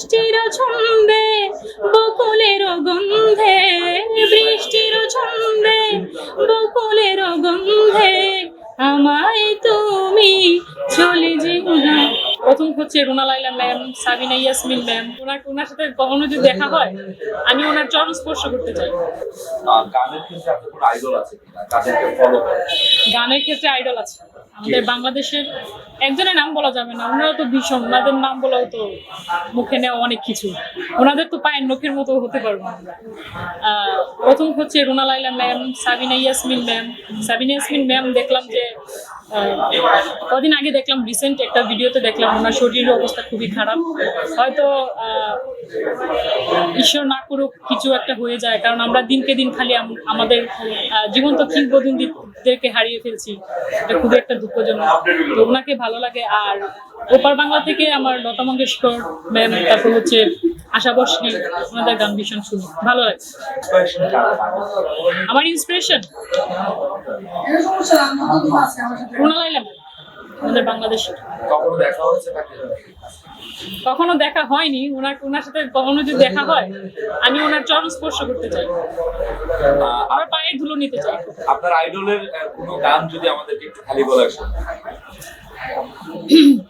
বৃষ্টির ছন্দে বকুলের গন্ধে। বৃষ্টির ছন্দে বকুলের গন্ধে আমায় তুমি চলে যেও না। প্রথম হচ্ছে রুনা লাইলা ম্যাম সাবিনা ইয়াসমিন ম্যাম। ওনার ওনার সাথে কখনো যদি দেখা হয় আমি ওনার চরণ স্পর্শ করতে চাই। গানের ক্ষেত্রে আইডল আছে গানের ক্ষেত্রে আইডল আছে। আমাদের বাংলাদেশের একজনের নাম বলা যাবে না ওনারা তো ভীষণ ওনাদের নাম বলাও তো মুখে নেওয়া অনেক কিছু। ওনাদের তো পায়ের নখের মতো হতে পারব আমরা। আহ, প্রথম হচ্ছে Runa Laila ma'am Sabina Yasmin ma'am. Sabina Yasmin ma'am দেখলাম যে কদিন আগে দেখলাম রিসেন্ট একটা ভিডিওতে দেখলাম, ওনার শরীরের অবস্থা খুবই খারাপ। হয়তো ঈশ্বর না করুক, কিছু একটা হয়ে যায়, কারণ আমরা দিনকে দিন খালি আম- আমাদের জীবন্ত কিংবদন্তিদেরকে হারিয়ে ফেলছি। এটা খুবই একটা দুঃখজনক। তো ওনাকে ভালো লাগে, আর ওপার বাংলা থেকে আমার লতা মঙ্গেশকর ম্যাম তারপর হচ্ছে আশা বসরি ওনাদের গান ভীষণ শুনি। ভালো লাগে? আমার ইন্সপিরেশন রুনা আমাদের কখনো দেখা হয়েছে কখনো দেখা হয়নি। ওনার ওনার সাথে কখনো যদি দেখা হয় আমি ওনার চরণ স্পর্শ করতে চাই। আমার পায়ের ধুলো নিতে চাই। আপনার আইডলের কোনো গান যদি আমাদেরকে একটু খালি বলে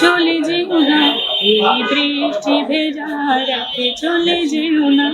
চলে যেও না এই বৃষ্টি ভেজা রাখে চলে যেও না।